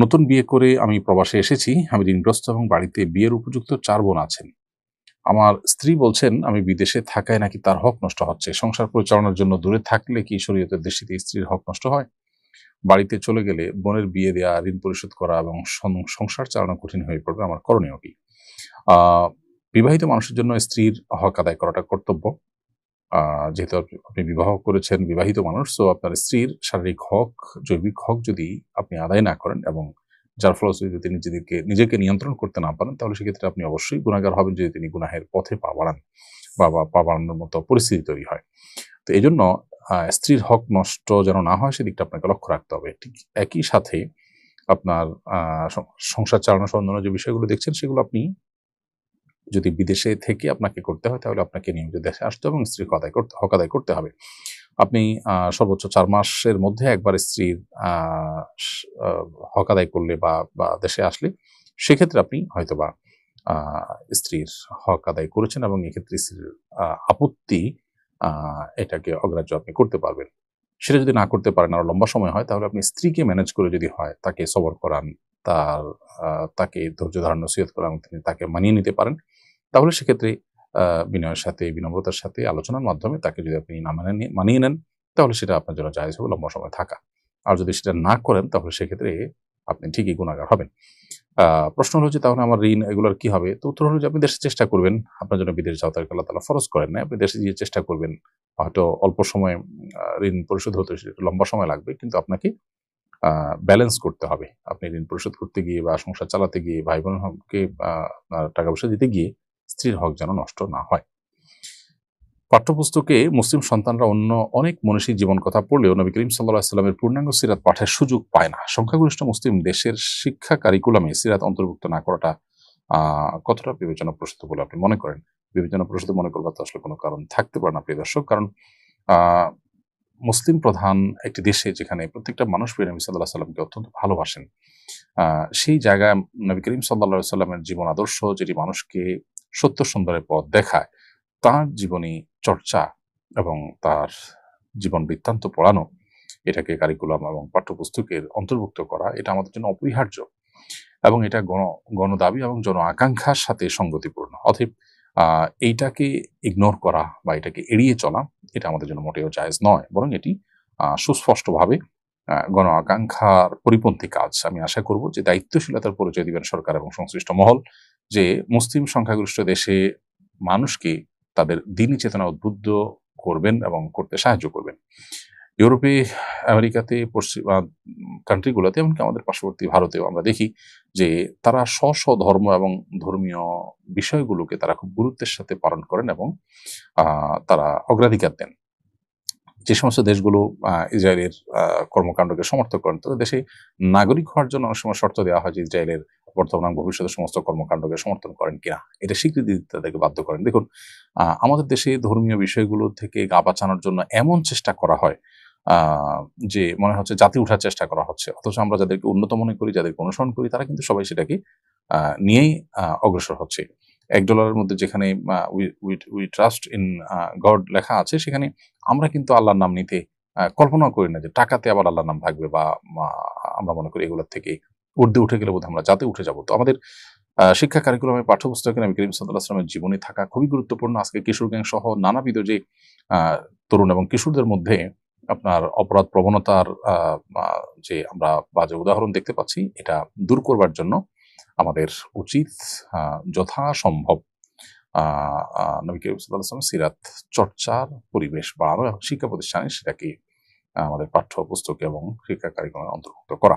নতুন বিয়ে করে আমি প্রবাসে এসেছি, আমি ঋণগ্রস্ত এবং বাড়িতে বিয়ের উপযুক্ত চার বোন আছেন। আমার স্ত্রী বলছেন, আমি বিদেশে থাকায় নাকি তার হক নষ্ট হচ্ছে। সংসার পরিচালনার জন্য দূরে থাকলে কি শরীয়তের দৃষ্টিতে স্ত্রীর হক নষ্ট হয়? বাড়িতে চলে গেলে বোনের বিয়ে দেওয়া ঋণ পরিশোধ করা এবং সংসার চালানো কঠিন হয়ে পড়বে, আমার করণীয় কি? বিবাহিত মানুষের জন্য স্ত্রীর হক আদায় করাটা কর্তব্য। যেহেতু আপনি- বিবাহ করেছেন, বিবাহিত মানুষ, তো আপনার স্ত্রীর শারীরিক হক, জৈবিক হক যদি আপনি আদায় না করেন এবং যার ফলশ্রুতিতে যদি তিনি নিজেদেরকে নিজেকে নিয়ন্ত্রণ করতে না পারেন, তাহলে সেক্ষেত্রে আপনি অবশ্যই গুণাগার হবেন যদি তিনি গুনাহের পথে পা বাড়ান বা বা পা বাড়ানোর মতো পরিস্থিতি তৈরি হয়। তো এই জন্য স্ত্রীর হক নষ্ট যেন না হয়, সেদিকটা আপনাকে লক্ষ্য রাখতে হবে। ঠিক একই সাথে আপনার সংসার চালানো অন্যান্য যে বিষয়গুলো দেখছেন, সেগুলো আপনি যদি বিদেশে থেকে আপনাকে করতে হয়, তাহলে আপনাকে নিয়মিত দেশে আসতে হবে এবং স্ত্রীর আদায় করতে, হক আদায় করতে হবে। আপনি সর্বোচ্চ চার মাসের মধ্যে একবার স্ত্রীর হক আদায় করলে বা বা দেশে আসলে সেক্ষেত্রে আপনি হয়তোবা স্ত্রীর হক আদায় করেছেন এবং এক্ষেত্রে স্ত্রীর আপত্তি এটাকে অগ্রাহ্য আপনি করতে পারবেন। সেটা যদি না করতে পারেন, আরও লম্বা সময় হয়, তাহলে আপনি স্ত্রীকে ম্যানেজ করে যদি হয়, তাকে সবর করান। তার তাকে ধৈর্য ধারণ নসিহত করান তিনি তাকে মানিয়ে নিতে পারেন, তাহলে সেক্ষেত্রে বিনয়ের সাথে, বিনম্রতার সাথে আলোচনার মাধ্যমে তাকে যদি আপনি না মানে মানিয়ে নেন, তাহলে সেটা আপনার জন্য জায়জ হবে, লম্বা সময় থাকা। আর যদি সেটা না করেন, তাহলে সেক্ষেত্রে আপনি ঠিকই গুণাগার হবেন। প্রশ্ন হলো যে তাহলে আমার ঋণ এগুলোর কি হবে? তো উত্তর হলো যে আপনি দেশে চেষ্টা করবেন, আপনার জন্য বিদেশ যাওয়া তাকে আল্লাহ তালা ফরজ করেন না আপনি দেশে গিয়ে চেষ্টা করবেন, হয়তো অল্প সময় ঋণ পরিশোধ হতে লম্বা সময় লাগবে, কিন্তু আপনাকে ব্যালেন্স করতে হবে। আপনি ঋণ পরিশোধ করতে গিয়ে বা সংসার চালাতে গিয়ে ভাই বোনকে টাকা পয়সা দিতে গিয়ে স্ত্রীর হক যেন নষ্ট না হয়। পাঠ্যপুস্তকে মুসলিম সন্তানরা অন্য অনেক মনীষী জীবন কথা পড়লেও নবী করিম সাল্লাহ সাল্লামের পূর্ণাঙ্গ সিরাত পাঠের সুযোগ পায় না। সংখ্যাগরিষ্ঠ মুসলিম দেশের শিক্ষা কারিকুলামে সিরাত অন্তর্ভুক্ত না করাটা কতটা বিবেচনা প্রসূত বলে আপনি মনে করেন? বিবেচনা প্রসূত মনে করবার তো আসলে কোনো কারণ থাকতে পারে না, প্রিয় দর্শক। কারণ মুসলিম প্রধান একটি দেশে যেখানে প্রত্যেকটা মানুষ প্রিয় নবী সাল্লাহ সাল্লামকে অত্যন্ত ভালোবাসেন সেই জায়গায় নবী করিম সাল্লাহ সাল্লামের জীবন আদর্শ যেটি মানুষকে সত্য সুন্দরের পথ দেখায় তার জীবনী চর্চা এবং তার জীবন বৃত্তান্ত পড়ানো এটাকে কারিকুলাম এবং পাঠ্যপুস্তকের অন্তর্ভুক্ত করা এটা আমাদের জন্য অপরিহার্য এবং এটা গণ গণদাবি এবং জন আকাঙ্ক্ষার সাথে সঙ্গতিপূর্ণ। আহ, এইটাকে ইগনোর করা বা এটাকে এড়িয়ে চলা, এটা আমাদের জন্য মোটেও জায়েজ নয়। বরং এটি সুস্পষ্টভাবে গণ আকাঙ্ক্ষার পরিপন্থী কাজ। আমি আশা করব যে দায়িত্বশীলতার পরিচয় দিবেন সরকার এবং সংশ্লিষ্ট মহল, যে মুসলিম সংখ্যাগরিষ্ঠ দেশে মানুষকে তাদের দিনই চেতনা উদ্বুদ্ধ করবেন এবং করতে সাহায্য করবেন। ইউরোপে, আমেরিকাতে, পশ্চিমা কান্ট্রিগুলোতে এমনকি আমাদের পার্শ্ববর্তী ভারতেও আমরা দেখি যে তারা স্ব স্ব ধর্ম এবং ধর্মীয় বিষয়গুলোকে তারা খুব গুরুত্বের সাথে পালন করেন এবং তারা অগ্রাধিকার দেন। যে সমস্ত দেশগুলো ইসরায়েলের কর্মকাণ্ডকে সমর্থন করেন, তাদের দেশে নাগরিক হওয়ার জন্য অনেক সময় শর্ত দেওয়া হয় যে ইসরায়েলের বর্তমান এবং ভবিষ্যতের সমস্ত কর্মকাণ্ডকে সমর্থন করেন কিনা। এটা স্বীকৃতি দিতে তাদেরকে বাধ্য করেন। দেখুন আমাদের দেশে ধর্মীয় বিষয়গুলো থেকে গা বাঁচানোর জন্য এমন চেষ্টা করা হয় যে মনে হচ্ছে জাতি উঠার চেষ্টা করা হচ্ছে। অথচ আমরা যাদেরকে উন্নত মনে করি, যাদেরকে অনুসরণ করি, তারা কিন্তু সবাই সেটাকে নিয়েই অগ্রসর হচ্ছে। এক ডলারের মধ্যে যেখানে উই ট্রাস্ট ইন গড লেখা আছে, সেখানে আমরা কিন্তু আল্লাহর নাম নিতে কল্পনা করি না যে টাকাতে আবার আল্লাহর নাম থাকবে বা আমরা মনে করি এগুলোর থেকে উর্দে উঠে গেলে বোধহয় আমরা যাতে উঠে যাব। তো আমাদের শিক্ষা কারিকুলামের পাঠ্যপুস্তকে নবী করিম সাল্লাহ আসলামের জীবনী থাকা খুবই গুরুত্বপূর্ণ। আজকে কিশোর গ্যাং সহ নানাবিধ যে তরুণ এবং কিশোরদের মধ্যে আপনার অপরাধ প্রবণতার যে আমরা বাজে উদাহরণ দেখতে পাচ্ছি, এটা দূর করবার জন্য আমাদের উচিত যথাসম্ভব নবী সিরাত চর্চার পরিবেশ বাড়ানো এবং শিক্ষা প্রতিষ্ঠানে সেটাকে আমাদের পাঠ্য পুস্তক এবং শিক্ষা কারিকুলামে অন্তর্ভুক্ত করা।